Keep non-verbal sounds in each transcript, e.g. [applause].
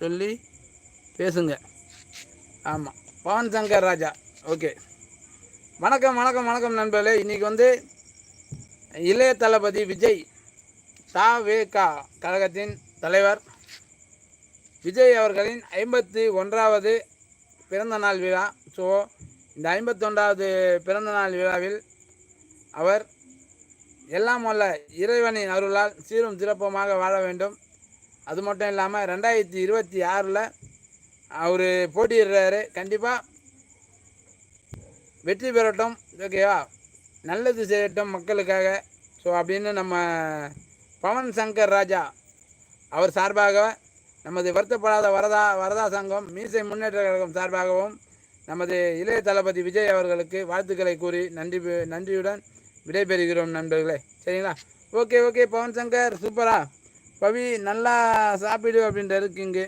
சொல்லி பேசுங்க. ஆமாம் பவன் சங்கர் ராஜா. ஓகே. வணக்கம் வணக்கம் வணக்கம் நண்பர்களே. இன்றைக்கி வந்து இளைய தளபதி விஜய் தா வே கா கழகத்தின் தலைவர் விஜய் அவர்களின் ஐம்பத்தி ஒன்றாவது பிறந்த நாள் விழா. ஸோ இந்த ஐம்பத்தொன்றாவது பிறந்த நாள் விழாவில் அவர் எல்லாம் வல்ல இறைவனின் அருளால் சீரும் சிறப்புமாக வாழ வேண்டும். அது மட்டும் இல்லாமல் ரெண்டாயிரத்தி இருபத்தி ஆறில் அவர் போட்டியிடுறாரு. கண்டிப்பாக வெற்றி பெறட்டும். ஓகேவா நல்லது செய்யட்டும் மக்களுக்காக. ஸோ அப்படின்னு நம்ம பவன் சங்கர் ராஜா அவர் சார்பாக நமது வருத்தப்படாத வரதா வரதா சங்கம் மீசை முன்னேற்ற கழகம் சார்பாகவும் நமது இளைய தளபதி விஜய் அவர்களுக்கு வாழ்த்துக்களை கூறி நன்றி நன்றியுடன் விடைபெறுகிறோம் நண்பர்களே. சரிங்களா? ஓகே ஓகே பவன் சங்கர் சூப்பரா பவி நல்லா சாப்பிடு அப்படின்ட்டு இருக்குங்க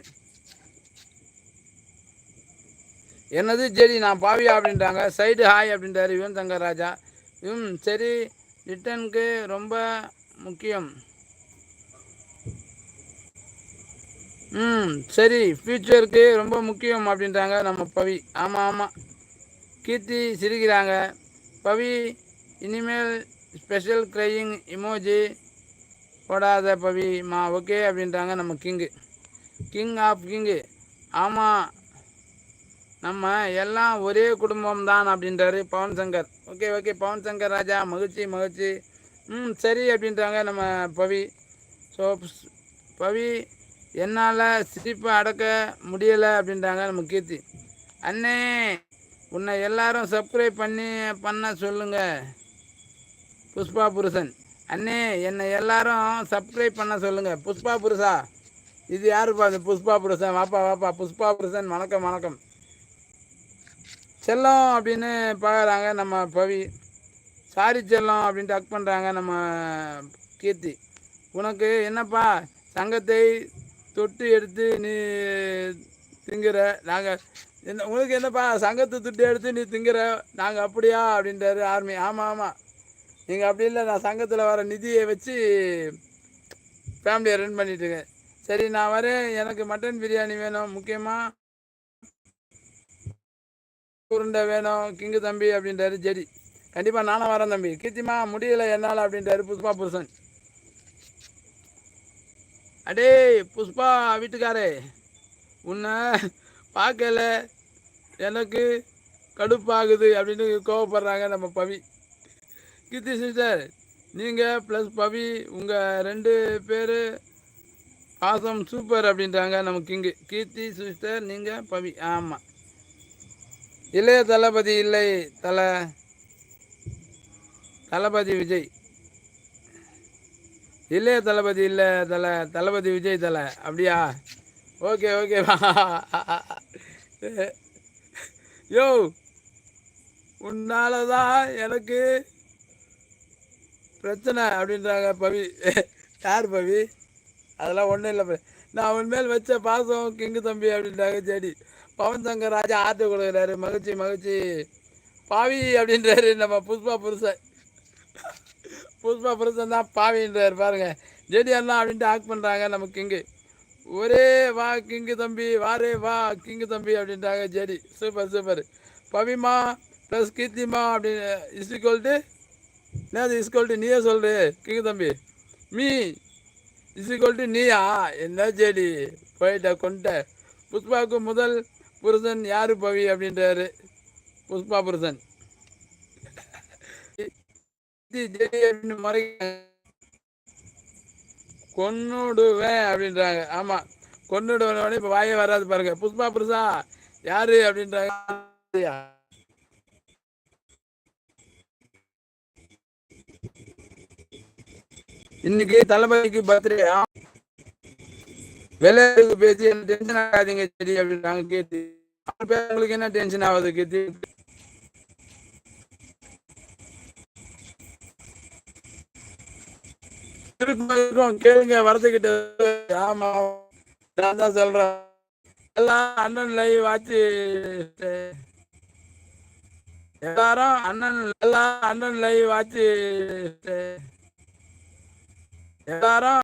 என்னது சரி நான் பாவியா அப்படின்றாங்க. சைடு ஹாய் அப்படின்றாரு யுவன் சங்கர் ராஜா ம் சரி ரிட்டனுக்கு ரொம்ப முக்கியம். ம் சரி ஃப்யூச்சருக்கு ரொம்ப முக்கியம் அப்படின்றாங்க நம்ம பவி. ஆமாம் ஆமாம் கீர்த்தி சிரிக்கிறாங்க. பவி இனிமேல் ஸ்பெஷல் க்ரையிங் இமோஜி போடாத பவிமா ஓகே அப்படின்றாங்க நம்ம கிங்கு. கிங் ஆஃப் கிங்கு ஆமாம் நம்ம எல்லாம் ஒரே குடும்பம் தான் அப்படின்றாரு பவன் சங்கர். ஓகே ஓகே பவன் சங்கர் ராஜா மகிழ்ச்சி மகிழ்ச்சி. ம் சரி அப்படின்றாங்க நம்ம பவி. ஸோ பவி என்னால் சிரிப்பை அடக்க முடியலை அப்படின்றாங்க நம்ம கீர்த்தி. அண்ணே உன்னை எல்லாரும் சப்ஸ்கிரைப் பண்ணி பண்ண சொல்லுங்கள் புஷ்பா புருஷன். அண்ணே என்னை எல்லாரும் சப்ஸ்கிரைப் பண்ண சொல்லுங்கள் புஷ்பா புருஷா. இது யாருப்பா இந்த புஷ்பா புருஷன் வாப்பா வாப்பா. புஷ்பா புருஷன் வணக்கம் வணக்கம். செல்லம் அப்படின்னு பார்க்குறாங்க நம்ம பவி. சாரி செல்லம் அப்படின்ட்டு அக் பண்ணுறாங்க நம்ம கீர்த்தி. உனக்கு என்னப்பா? சங்கத்தை தொட்டு எடுத்து நீ திங்குற? நாங்கள் என்ன உனக்கு என்னப்பா? சங்கத்தை தொட்டு எடுத்து நீ திங்குற? நாங்கள் அப்படியா? அப்படின்றாரு ஆர்மி. ஆமாம் ஆமாம் நீங்கள் அப்படி இல்லை நான் சங்கத்தில் வர நிதியை வச்சு ஃபேமிலியை ரன் பண்ணிட்டுருக்கேன் சரி நான் வரேன். எனக்கு மட்டன் பிரியாணி வேணும் முக்கியமாக உருண்டை வேணும் கிங்கு தம்பி அப்படின்றாரு ஜெடி. கண்டிப்பாக நானும் வரேன் தம்பி. கீர்த்திமா முடியலை என்னால் அப்படின்றாரு புஷ்பா புருஷன். அடே புஷ்பா வீட்டுக்காரே. உன்னை பார்க்கல. எனக்கு கடுப்பாகுது அப்படின்னு கோவப்படுறாங்க நம்ம பவி. கீர்த்தி சிஸ்டர் நீங்கள் ப்ளஸ் பவி உங்கள் ரெண்டு பேர் பாசம் சூப்பர் அப்படின்றாங்க நம்ம கிங்கு கீர்த்தி சிஸ்டர் நீங்கள் பவி ஆமாம் இளைய தளபதி இல்லை தல தளபதி விஜய். இளைய தளபதி இல்லை தல தளபதி விஜய் தலை அப்படியா? Okay okay. [laughs] யோ உன்னால தான் எனக்கு பிரச்சனை அப்படின்றாங்க பவி. யார் பவி? அதெல்லாம் ஒன்றும் இல்லை நான் உன்மேல் வச்ச பாசம் கிங்கு தம்பி அப்படின்றாங்க செடி பவன் சங்கர் ராஜா ஆட்டு கொடுக்குறாரு. மகிழ்ச்சி மகிழ்ச்சி. பாவி அப்படின்றாரு நம்ம புஷ்பா புருஷன். புஷ்பா புருஷன் தான் பாவின்றார் பாருங்க. ஜெடி அண்ணா அப்படின்ட்டு ஆக் பண்ணுறாங்க நம்ம கிங்கு. ஒரே வா கிங்கு தம்பி வாரே வா கிங்கு தம்பி அப்படின்றாங்க ஜெடி. Super super. பவிமா ப்ளஸ் கீர்த்திமா அப்படின்னு இஸ்இக்வல்ட்டு என்னது இஸ்கோல்ட்டு நீயே சொல்லு கிங்கு தம்பி. மீ இஸ்இக்வல்ட்டு நீயா? என்ன செடி போயிட்ட கொண்ட புஷ்பாவுக்கு முதல் புருஷன் யாரு பவி அப்படின்றாரு. புஷ்பா புருஷன். முறை கொன்னுடுவேன் அப்படின்றாங்க. ஆமா கொன்னுடுவனே இப்ப வாயே வராது பாருங்க. புஷ்பா புருஷா யாரு அப்படின்றாங்க. இன்னைக்கு தளபதிக்கு பர்த்டே விளையாட்டு பேசி என்ன டென்ஷன் ஆகாதீங்க சரி அப்படின்றாங்க கேட்டு. உங்களுக்கு என்ன டென்ஷன் ஆகுது கேத்து கேளுங்க வரதுக்கிட்ட ஆமா நான் தான் சொல்றேன். எல்லாம் அண்ணன் லைவ் வாட்சி எல்லாரும் அண்ணன் எல்லாம் அண்ணன் லைவ் வாட்சி எல்லாரும்